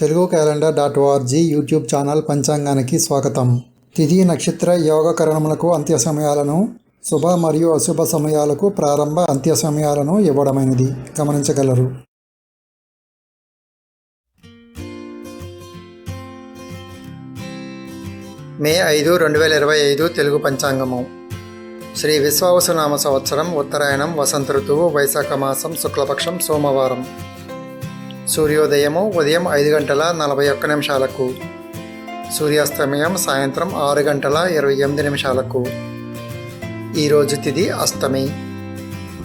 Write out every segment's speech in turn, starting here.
Telugu calendar dot O R G YouTube channel పంచాంగానికి స్వాగతం. తిథి నక్షత్ర యోగ కరణములకు అంత్య సమయాలను శుభ మరియు అశుభ సమయాలకు ప్రారంభ అంత్య సమయాలను ఇవ్వడమైనది. గమనించగలరు. మే ఐదు రెండు వేల ఇరవై ఐదు తెలుగు పంచాంగము. శ్రీ విశ్వావసునామ సంవత్సరం ఉత్తరాయణం వసంత ఋతువు వైశాఖ మాసం శుక్లపక్షం సోమవారం. సూర్యోదయము ఉదయం ఐదు గంటల నలభై ఒక్క నిమిషాలకు. సూర్యాస్తమయం సాయంత్రం ఆరు గంటల ఇరవై ఎనిమిది నిమిషాలకు. ఈరోజు తిది అస్తమి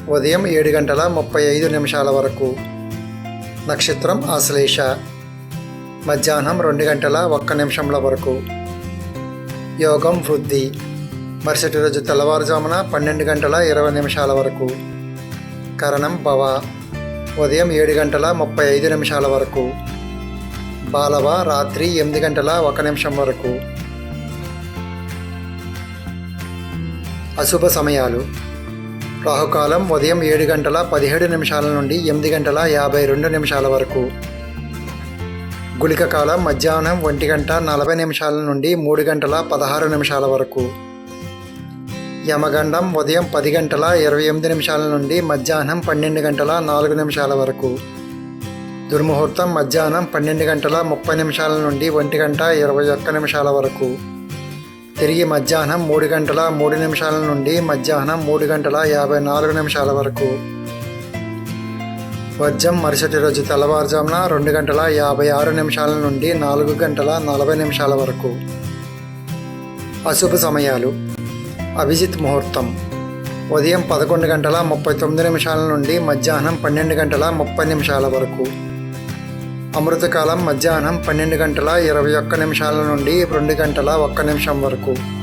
ఉదయం ఏడు గంటల ముప్పై ఐదు నిమిషాల వరకు. నక్షత్రం ఆశ్లేష. మధ్యాహ్నం రెండు గంటల ఒక్క నిమిషంల వరకు. యోగం వృద్ధి. మరుసటి రోజు తెల్లవారుజామున పన్నెండు గంటల ఇరవై నిమిషాల వరకు. కరణం భవ. ఉదయం ఏడు గంటల ముప్పై ఐదు నిమిషాల వరకు. బాలవ రాత్రి ఎనిమిది గంటల ఒక నిమిషం వరకు. అశుభ సమయాలు. రాహుకాలం ఉదయం ఏడు గంటల పదిహేడు నిమిషాల నుండి ఎనిమిది గంటల యాభై రెండు నిమిషాల వరకు. గుళిక కాలం మధ్యాహ్నం ఒంటి గంట నలభై నిమిషాల నుండి మూడు గంటల పదహారు నిమిషాల వరకు. యమగండం ఉదయం పది గంటల ఇరవై ఎనిమిది నిమిషాల నుండి మధ్యాహ్నం పన్నెండు గంటల నాలుగు నిమిషాల వరకు. దుర్ముహూర్తం మధ్యాహ్నం పన్నెండు గంటల ముప్పై నిమిషాల నుండి ఒంటి గంట ఇరవై ఒక్క నిమిషాల వరకు. తిరిగి మధ్యాహ్నం మూడు గంటల మూడు నిమిషాల నుండి మధ్యాహ్నం మూడు గంటల యాభై నాలుగు నిమిషాల వరకు. వజ్రం మరుసటి రోజు తెల్లవారుజామున రెండు గంటల యాభై ఆరు నిమిషాల నుండి నాలుగు గంటల నలభై నిమిషాల వరకు. అశుభ సమయాలు. అభిజిత్ ముహూర్తం. ఉదయం పదకొండు గంటల ముప్పై తొమ్మిది నిమిషాల నుండి మధ్యాహ్నం పన్నెండు గంటల ముప్పై నిమిషాల వరకు. అమృతకాలం మధ్యాహ్నం పన్నెండు గంటల ఇరవై ఒక్క నిమిషాల నుండి రెండు గంటల ఒక్క నిమిషం వరకు.